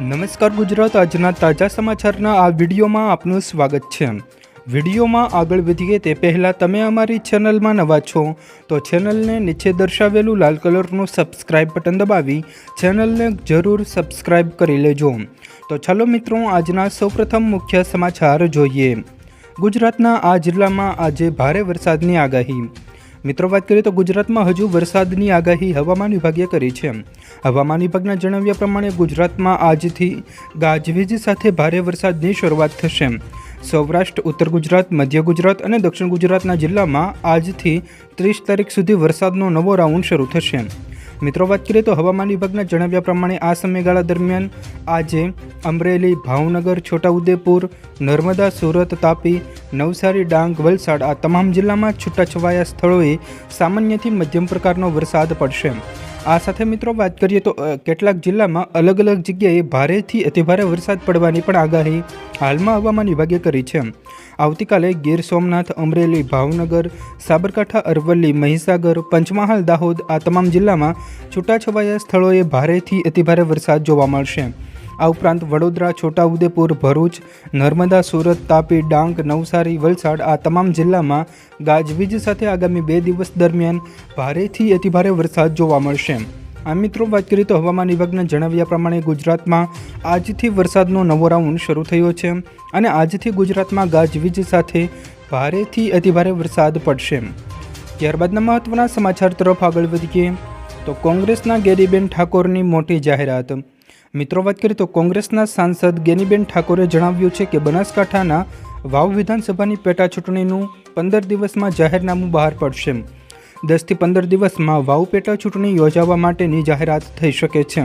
નમસ્કાર ગુજરાત, આજના તાજા સમાચારના આ વિડીયોમાં આપનું સ્વાગત છે. વિડીયોમાં આગળ વધીએ તે પહેલાં તમે અમારી ચેનલમાં નવા છો, તો ચેનલને નીચે દર્શાવેલું લાલ કલરનું સબસ્ક્રાઇબ બટન દબાવી ચેનલને જરૂર સબસ્ક્રાઇબ કરી લેજો. તો ચાલો મિત્રો, આજના સૌપ્રથમ મુખ્ય સમાચાર જોઈએ. ગુજરાતના આ જિલ્લામાં આજે ભારે વરસાદની આગાહી. મિત્રો, વાત કરીએ તો ગુજરાતમાં હજુ વરસાદની આગાહી હવામાન વિભાગે કરી છે. હવામાન વિભાગના જણાવ્યા પ્રમાણે ગુજરાતમાં આજથી ગાજવીજ સાથે ભારે વરસાદની શરૂઆત થશે. સૌરાષ્ટ્ર, ઉત્તર ગુજરાત, મધ્ય ગુજરાત અને દક્ષિણ ગુજરાતના જિલ્લામાં આજથી ત્રીસ તારીખ સુધી વરસાદનો નવો રાઉન્ડ શરૂ થશે. મિત્રો, વાત કરીએ તો હવામાન વિભાગના જણાવ્યા પ્રમાણે આ સમયગાળા દરમિયાન આજે અમરેલી, ભાવનગર, છોટાઉદેપુર, નર્મદા, સુરત, તાપી, નવસારી, ડાંગ, વલસાડ આ તમામ જિલ્લામાં છૂટાછવાયા સ્થળોએ સામાન્યથી મધ્યમ પ્રકારનો વરસાદ પડશે. આ સાથે મિત્રો વાત કરીએ તો કેટલાક જિલ્લામાં અલગ અલગ જગ્યાએ ભારેથી અતિભારે વરસાદ પડવાની પણ આગાહી હાલમાં હવામાન વિભાગે કરી છે. આવતીકાલે ગીર સોમનાથ, અમરેલી, ભાવનગર, સાબરકાંઠા, અરવલ્લી, મહીસાગર, પંચમહાલ, દાહોદ આ તમામ જિલ્લામાં છૂટાછવાયા સ્થળોએ ભારેથી અતિભારે વરસાદ જોવા મળશે. આ ઉપરાંત વડોદરા, છોટાઉદેપુર, ભરૂચ, નર્મદા, સુરત, તાપી, ડાંગ, નવસારી, વલસાડ આ તમામ જિલ્લામાં ગાજવીજ સાથે આગામી બે દિવસ દરમિયાન ભારેથી અતિભારે વરસાદ જોવા મળશે. આ મિત્રો, વાત કરીએ તો હવામાન વિભાગના જણાવ્યા પ્રમાણે ગુજરાતમાં આજથી વરસાદનો નવો રાઉન્ડ શરૂ થયો છે અને આજથી ગુજરાતમાં ગાજવીજ સાથે ભારેથી અતિભારે વરસાદ પડશે. ત્યારબાદના મહત્વના સમાચાર તરફ આગળ વધીએ તો કોંગ્રેસના ગેરીબેન ઠાકોરની મોટી જાહેરાત. મિત્રો, વાત કરીએ તો કોંગ્રેસના સાંસદ ગેનીબેન ઠાકોરે જણાવ્યું છે કે બનાસકાંઠાના વાવ વિધાનસભાની પેટા ચૂંટણીનું પંદર દિવસમાં જાહેરનામું બહાર પડશે. દસથી પંદર દિવસમાં વાવ પેટા ચૂંટણી યોજાવા માટેની જાહેરાત થઈ શકે છે.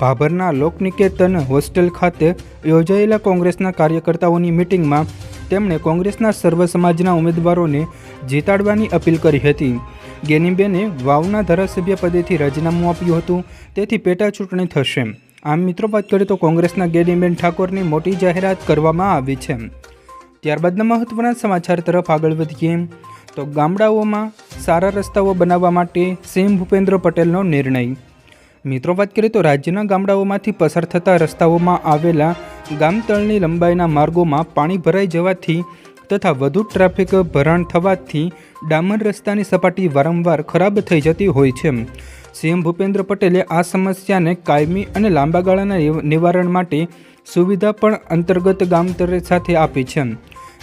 ભાભરના લોકનિકેતન હોસ્ટેલ ખાતે યોજાયેલા કોંગ્રેસના કાર્યકર્તાઓની મિટિંગમાં તેમણે કોંગ્રેસના સર્વ સમાજના ઉમેદવારોને જીતાડવાની અપીલ કરી હતી. ગેનીબેને વાવના ધારાસભ્ય પદેથી રાજીનામું આપ્યું હતું, તેથી પેટા ચૂંટણી થશે. આમ મિત્રો, વાત કરીએ તો કોંગ્રેસના ગેનીબેન ઠાકોરની મોટી જાહેરાત કરવામાં આવી છે. ત્યારબાદના મહત્વના સમાચાર તરફ આગળ વધીએ. તો ગામડાઓમાં સારા રસ્તાઓ બનાવવા માટે સીએમ ભૂપેન્દ્ર પટેલનો નિર્ણય. મિત્રો, વાત કરીએ તો રાજ્યના ગામડાઓમાંથી પસાર થતા રસ્તાઓમાં આવેલા ગામતળની લંબાઈના માર્ગોમાં પાણી ભરાઈ જવાથી તથા વધુ ટ્રાફિક ભરાણ થવાથી ડામર રસ્તાની સપાટી વારંવાર ખરાબ થઈ જતી હોય છે. સીએમ ભૂપેન્દ્ર પટેલે આ સમસ્યાને કાયમી અને લાંબા ગાળાના નિવારણ માટે સુવિધા પણ અંતર્ગત ગામતળ સાથે આપી છે.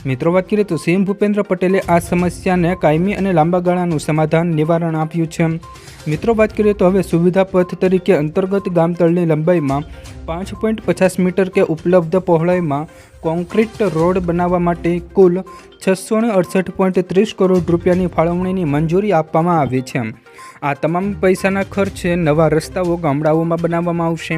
મિત્રો, વાત કરીએ તો સીએમ ભૂપેન્દ્ર પટેલે આ સમસ્યાને કાયમી અને લાંબા ગાળાનું સમાધાન નિવારણ આપ્યું છે. મિત્રો, વાત કરીએ તો હવે સુવિધા પથ તરીકે અંતર્ગત ગામતળની લંબાઈમાં પાંચ પોઈન્ટ પચાસ મીટર કે ઉપલબ્ધ પહોળાઈમાં કોન્ક્રીટ રોડ બનાવવા માટે કુલ છસો ને અડસઠ પોઈન્ટ ત્રીસ કરોડ રૂપિયાની ફાળવણીની મંજૂરી આપવામાં આવી છે. આ તમામ પૈસાના ખર્ચે નવા રસ્તાઓ ગામડાઓમાં બનાવવામાં આવશે.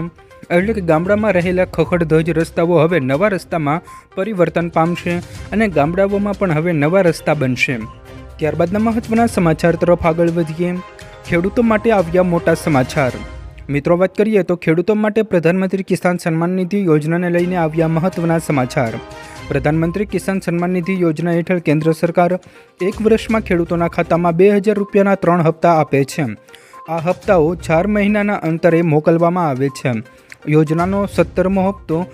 એટલે કે ગામડામાં રહેલા ખખડધજ રસ્તાઓ હવે નવા રસ્તામાં પરિવર્તન પામશે અને ગામડાઓમાં પણ હવે નવા રસ્તા બનશે. ત્યારબાદના મહત્વના સમાચાર તરફ આગળ વધીએ. ખેડૂતો માટે આવ્યા મોટા સમાચાર. મિત્રો, વાત કરીએ તો ખેડૂતો માટે પ્રધાનમંત્રી કિસાન સન્માન નિધિ યોજનાને લઈને આવ્યા મહત્વના સમાચાર. પ્રધાનમંત્રી કિસાન સન્માન નિધિ યોજના હેઠળ કેન્દ્ર સરકાર એક વર્ષમાં ખેડૂતોના ખાતામાં બે હજાર રૂપિયાના ત્રણ હપ્તા આપે છે. આ હપ્તાઓ ચાર મહિનાના અંતરે મોકલવામાં આવે છે. યોજનાનો સત્તરમો હપ્તો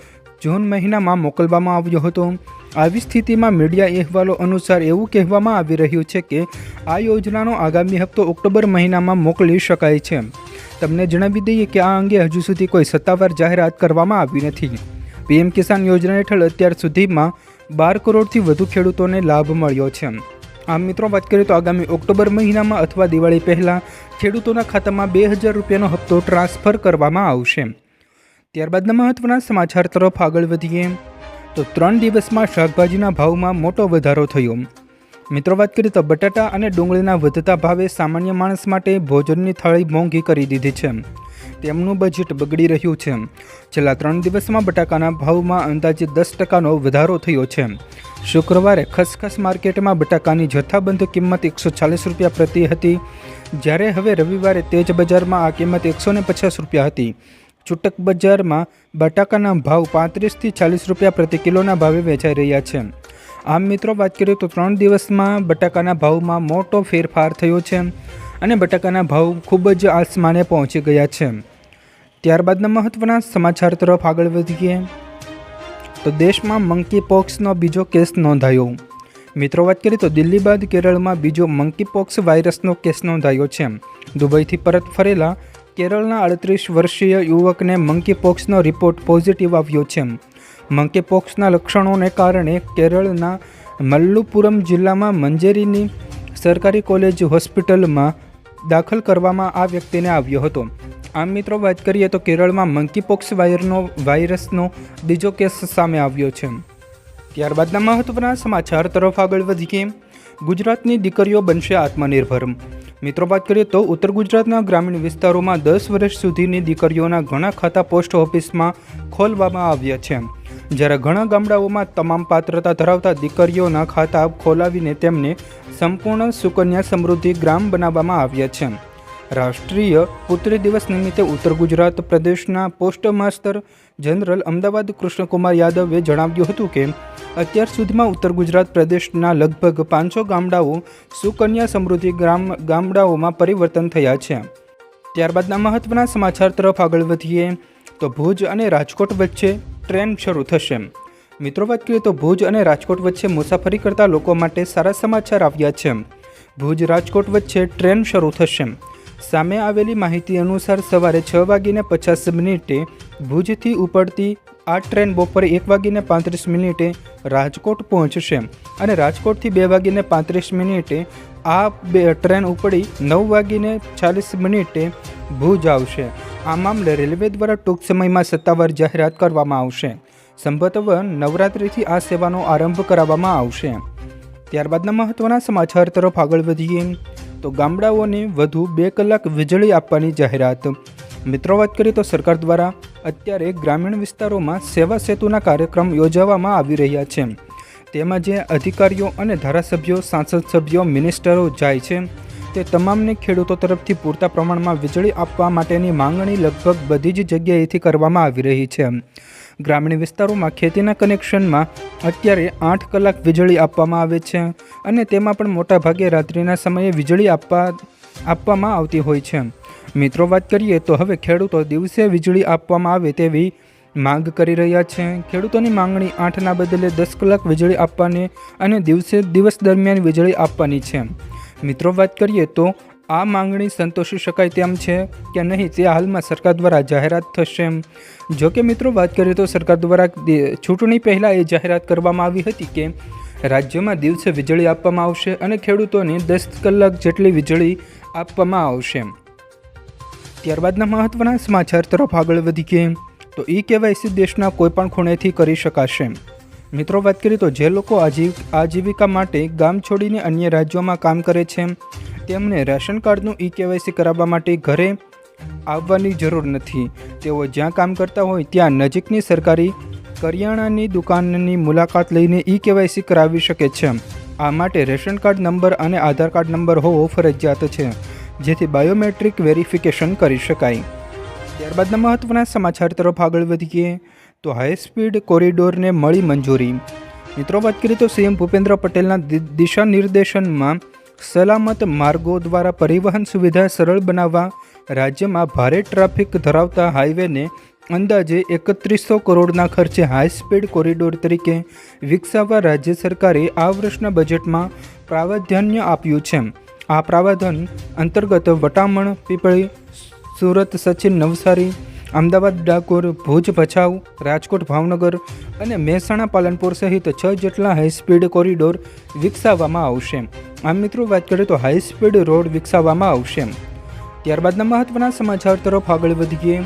જૂન મહિનામાં મોકલવામાં આવ્યો હતો. આવી સ્થિતિમાં મીડિયા અહેવાલો અનુસાર એવું કહેવામાં આવી રહ્યું છે કે આ યોજનાનો આગામી હપ્તો ઓક્ટોબર મહિનામાં મોકલી શકાય છે. તમને જણાવી દઈએ કે આ અંગે હજુ સુધી કોઈ સત્તાવાર જાહેરાત કરવામાં આવી નથી. પીએમ કિસાન યોજના હેઠળ અત્યાર સુધીમાં બાર કરોડથી વધુ ખેડૂતોને લાભ મળ્યો છે. આમ મિત્રો, વાત કરીએ તો આગામી ઓક્ટોબર મહિનામાં અથવા દિવાળી પહેલાં ખેડૂતોના ખાતામાં બે હજાર રૂપિયાનો હપ્તો ટ્રાન્સફર કરવામાં આવશે. ત્યારબાદના મહત્વના સમાચાર તરફ આગળ વધીએ. તો ત્રણ દિવસમાં શાકભાજીના ભાવમાં મોટો વધારો થયો. મિત્રો, વાત કરીએ તો બટાટા અને ડુંગળીના વધતા ભાવે સામાન્ય માણસ માટે ભોજનની થાળી મોંઘી કરી દીધી છે. તેમનું બજેટ બગડી રહ્યું છે. છેલ્લા ત્રણ દિવસમાં બટાકાના ભાવમાં અંદાજે દસ ટકાનો વધારો થયો છે. શુક્રવારે ખસખસ માર્કેટમાં બટાકાની જથ્થાબંધ કિંમત એકસો ચાલીસ રૂપિયા પ્રતિ હતી. જ્યારે હવે રવિવારે તેજ બજારમાં આ કિંમત એકસો પચાસ રૂપિયા હતી. છૂટક બજારમાં બટાકાના ભાવ પાંત્રીસથી ચાલીસ રૂપિયા પ્રતિ કિલોના ભાવે વેચાઈ રહ્યા છે. આમ મિત્રો, વાત કરીએ તો ત્રણ દિવસમાં બટાકાના ભાવમાં મોટો ફેરફાર થયો છે અને બટાકાના ભાવ ખૂબ જ આસમાને પહોંચી ગયા છે. ત્યારબાદના મહત્વના સમાચાર તરફ આગળ વધીએ. તો દેશમાં મંકી પોક્સનો બીજો કેસ નોંધાયો. મિત્રો, વાત કરીએ તો દિલ્હી બાદ કેરળમાં બીજો મંકી પોક્સ વાયરસનો કેસ નોંધાયો છે. દુબઈથી પરત ફરેલા કેરળના અડત્રીસ વર્ષીય યુવકને મંકીપોક્સનો રિપોર્ટ પોઝિટિવ આવ્યો છે. મંકીપોક્સના લક્ષણોને કારણે કેરળના મલ્લુપુરમ જિલ્લામાં મંજેરીની સરકારી કોલેજ હોસ્પિટલમાં દાખલ કરવામાં આ વ્યક્તિને આવ્યો હતો. આમ મિત્રો, વાત કરીએ તો કેરળમાં મંકીપોક્સ વાયરનો, વાયરસનો બીજો કેસ સામે આવ્યો છે. ત્યારબાદના મહત્વના સમાચાર તરફ આગળ વધીએ. ગુજરાતની દીકરીઓ બનશે આત્મનિર્ભર. મિત્રો, વાત કરીએ તો ઉત્તર ગુજરાતના ગ્રામીણ વિસ્તારોમાં દસ વર્ષ સુધીની દીકરીઓના ઘણા ખાતા પોસ્ટ ઓફિસમાં ખોલવામાં આવ્યા છે. જ્યારે ઘણા ગામડાઓમાં તમામ પાત્રતા ધરાવતા દીકરીઓના ખાતા ખોલાવીને તેમને સંપૂર્ણ સુકન્યા સમૃદ્ધિ ગ્રામ બનાવવામાં આવ્યા છે. રાષ્ટ્રીય પુત્રી દિવસ નિમિત્તે ઉત્તર ગુજરાત પ્રદેશના postmaster general Ahmedabad Krishnakumar યાદવે જણાવ્યું હતું કે અત્યાર સુધીમાં ઉત્તર ગુજરાત પ્રદેશના લગભગ પાંચસો ગામડાઓ સુકન્યા સમૃદ્ધિ ગ્રામ ગામડાઓમાં પરિવર્તન થયા છે. ત્યારબાદના મહત્વના સમાચાર તરફ આગળ વધીએ, તો ભુજ અને રાજકોટ વચ્ચે ટ્રેન શરૂ થશે. મિત્રો, વાત કરીએ તો ભુજ અને રાજકોટ વચ્ચે મુસાફરી કરતા લોકો માટે સારા સમાચાર આવ્યા છે. ભુજ રાજકોટ વચ્ચે ટ્રેન શરૂ થશે. સામે આવેલી માહિતી અનુસાર સવારે છ વાગીને પચાસ મિનિટે ભુજથી ઉપડતી આ ટ્રેન બપોરે એક વાગીને પાંત્રીસ મિનિટે રાજકોટ પહોંચશે અને રાજકોટથી બે વાગીને પાંત્રીસ મિનિટે આ બે ટ્રેન ઉપડી નવ વાગીને ચાલીસ મિનિટે ભુજ આવશે. આ મામલે રેલવે દ્વારા ટૂંક સમયમાં સત્તાવાર જાહેરાત કરવામાં આવશે. સંભવતઃ નવરાત્રિથી આ સેવાનો આરંભ કરાવવામાં આવશે. ત્યારબાદના મહત્વના સમાચાર તરફ આગળ વધીએ. તો ગામડાઓને વધુ બે કલાક વીજળી આપવાની જાહેરાત મિત્રો, વાત કરીએ તો સરકાર દ્વારા અત્યારે ગ્રામીણ વિસ્તારોમાં સેવા સેતુના કાર્યક્રમ યોજવામાં આવી રહ્યા છે. તેમાં જે અધિકારીઓ અને ધારાસભ્યો, સાંસદ સભ્યો, મિનિસ્ટરો જાય છે, તે તમામને ખેડૂતો તરફથી પૂરતા પ્રમાણમાં વીજળી આપવા માટેની માંગણી લગભગ બધી જ જગ્યાએથી કરવામાં આવી રહી છે. ગ્રામીણ વિસ્તારોમાં ખેતીના કનેક્શનમાં અત્યારે આઠ કલાક વીજળી આપવામાં આવે છે અને તેમાં પણ મોટાભાગે રાત્રિના સમયે વીજળી આપવા, આપવામાં આવતી હોય છે. મિત્રો, વાત કરીએ તો હવે ખેડૂતો દિવસે વીજળી આપવામાં આવે તેવી માંગ કરી રહ્યા છે. ખેડૂતોની માંગણી આઠના બદલે દસ કલાક વીજળી આપવાની અને દિવસે દિવસ દરમિયાન વીજળી આપવાની છે. મિત્રો, વાત કરીએ તો આ માંગણી સંતોષી શકાય તેમ છે કે નહીં તે હાલમાં સરકાર દ્વારા જાહેરાત થશે. જો કે મિત્રો, વાત કરીએ તો સરકાર દ્વારા ચૂંટણી પહેલાં એ જાહેરાત કરવામાં આવી હતી કે રાજ્યમાં દિવસે વીજળી આપવામાં આવશે અને ખેડૂતોને દસ કલાક જેટલી વીજળી આપવામાં આવશે. ત્યારબાદના મહત્વના સમાચાર તરફ આગળ વધીએ, તો ઈ કેવાયસી દેશના કોઈપણ ખૂણેથી કરી શકાશે. મિત્રો, વાત કરીએ તો જે લોકો આજી આજીવિકા માટે ગામ છોડીને અન્ય રાજ્યોમાં કામ કરે છે, તેમને રેશન કાર્ડનું ઈ કેવાયસી કરાવવા માટે ઘરે આવવાની જરૂર નથી. તેઓ જ્યાં કામ કરતા હોય ત્યાં નજીકની સરકારી કરિયાણાની દુકાનની મુલાકાત લઈને ઈ કેવાયસી કરાવી શકે છે. આ માટે રેશન કાર્ડ નંબર અને આધાર કાર્ડ નંબર હોવો ફરજિયાત છે. જેથી બાયોમેટ્રિક વેરિફિકેશન કરી શકાય. ત્યારબાદના મહત્વના સમાચાર તરફ આગળ વધીએ, તો હાઈ સ્પીડ કોરિડોરને મળી મંજૂરી. મિત્રો, વાત કરીએ તો સીએમ ભૂપેન્દ્ર પટેલના દિશા નિર્દેશનમાં સલામત માર્ગો દ્વારા પરિવહન સુવિધા સરળ બનાવવા રાજ્યમાં ભારે ટ્રાફિક ધરાવતા હાઈવેને અંદાજે એકત્રીસો કરોડના ખર્ચે હાઈ સ્પીડ કોરિડોર તરીકે વિકસાવવા રાજ્ય સરકારે આ વર્ષના બજેટમાં પ્રાવધાન્ય આપ્યું છે. આ પ્રાવધાન અંતર્ગત વટામણ, પીપળી, સુરત સચિન નવસારી, અમદાવાદ ડાકોર, ભુજ ભચાઉ, રાજકોટ ભાવનગર અને મહેસાણા પાલનપુર સહિત છ જેટલા હાઈ સ્પીડ કોરિડોર વિકસાવવામાં આવશે. આમ મિત્રો, વાત કરીએ તો હાઈ સ્પીડ રોડ વિકસાવવામાં આવશે. ત્યારબાદના મહત્વના સમાચાર તરફ આગળ વધીએ.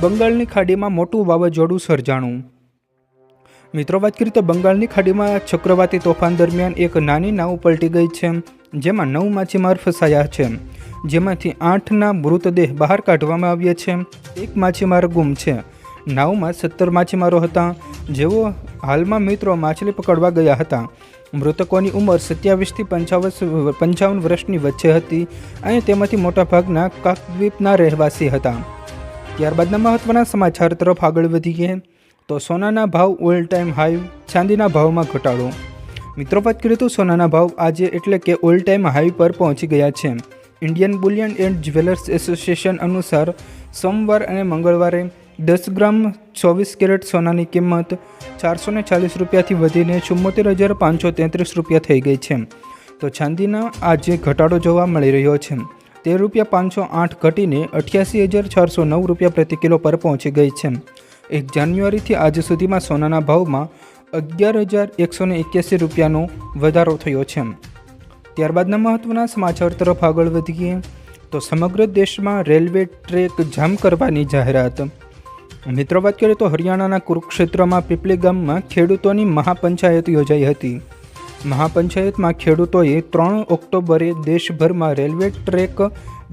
બંગાળની ખાડીમાં મોટું વાવાઝોડું સર્જાણું. મિત્રો, વાત કરીએ તો બંગાળની ખાડીમાં ચક્રવાતી તોફાન દરમિયાન એક નાની નાવ પલટી ગઈ છે. જેમાં નવ માછીમાર ફસાયા છે. જેમાંથી આઠના મૃતદેહ બહાર કાઢવામાં આવ્યા છે. એક માછીમાર ગુમ છે. નાવમાં સત્તર માછીમારો હતા. જેઓ હાલમાં મિત્રો માછલી પકડવા ગયા હતા. મૃતકોની ઉંમર સત્યાવીસથી પંચાવન પંચાવન વર્ષની વચ્ચે હતી. અને તેમાંથી મોટાભાગના કાકદ્વીપના રહેવાસી હતા. ત્યારબાદના મહત્વના સમાચાર તરફ આગળ વધીએ. તો સોનાના ભાવ ઓલ ટાઈમ હાઈ ચાંદીના ભાવમાં ઘટાડો. મિત્રો, વાત કરીએ તો સોનાના ભાવ આજે એટલે કે ઓલ ટાઈમ હાઈ પર પહોંચી ગયા છે. Indian bullion and jewellers association અનુસાર સોમવાર અને મંગળવારે દસ ગ્રામ ચોવીસ કેરેટ સોનાની કિંમત ચારસો ને ચાલીસ રૂપિયાથી વધીને ચુમ્મોતેર હજાર પાંચસો તેત્રીસ રૂપિયા થઈ ગઈ છે. તો ચાંદીના આજે ઘટાડો જોવા મળી રહ્યો છે. તેર રૂપિયા પાંચસો આઠ ઘટીને અઠ્યાસી હજાર ચારસો નવ રૂપિયા પ્રતિ કિલો પર પહોંચી ગઈ છે. એક જાન્યુઆરીથી આજ સુધીમાં સોનાના ભાવમાં અગિયાર હજાર એકસો ને એક્યાસી રૂપિયાનો વધારો થયો છે. ત્યારબાદના મહત્ત્વના સમાચાર તરફ આગળ વધીએ, તો સમગ્ર દેશમાં રેલવે ટ્રેક જામ કરવાની જાહેરાત. મિત્રો, વાત કરીએ તો હરિયાણાના કુરુક્ષેત્રમાં પીપલી ગામમાં ખેડૂતોની મહાપંચાયત યોજાઈ હતી. મહાપંચાયતમાં ખેડૂતોએ ત્રણ ઓક્ટોબરે દેશભરમાં રેલવે ટ્રેક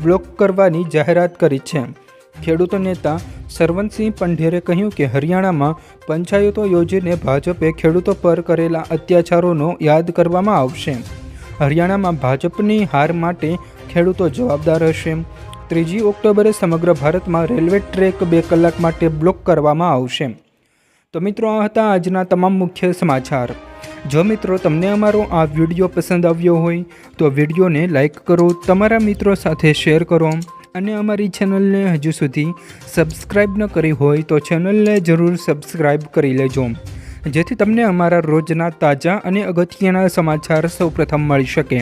બ્લોક કરવાની જાહેરાત કરી છે. ખેડૂતો નેતા સરવંતસિંહ પંઢેરે કહ્યું કે હરિયાણામાં પંચાયતો યોજીને ભાજપે ખેડૂતો પર કરેલા અત્યાચારોનો યાદ કરવામાં આવશે. હરિયાણામાં ભાજપની હાર માટે ખેડૂતો જવાબદાર હશે. ત્રીજી ઓક્ટોબરે સમગ્ર ભારતમાં રેલવે ટ્રેક બે કલાક માટે બ્લોક કરવામાં આવશે. તો મિત્રો, આ હતા આજના તમામ મુખ્ય સમાચાર. જો મિત્રો તમને અમારો આ વીડિયો પસંદ આવ્યો હોય, તો વિડીયોને લાઈક કરો, તમારા મિત્રો સાથે શેર કરો. અને અમારી ચેનલને હજુ સુધી સબસ્ક્રાઈબ ન કરી હોય તો ચેનલને જરૂર સબસ્ક્રાઈબ કરી લેજો. જેથી તમને અમારા રોજના તાજા અને અગત્યના સમાચાર સૌપ્રથમ મળી શકે.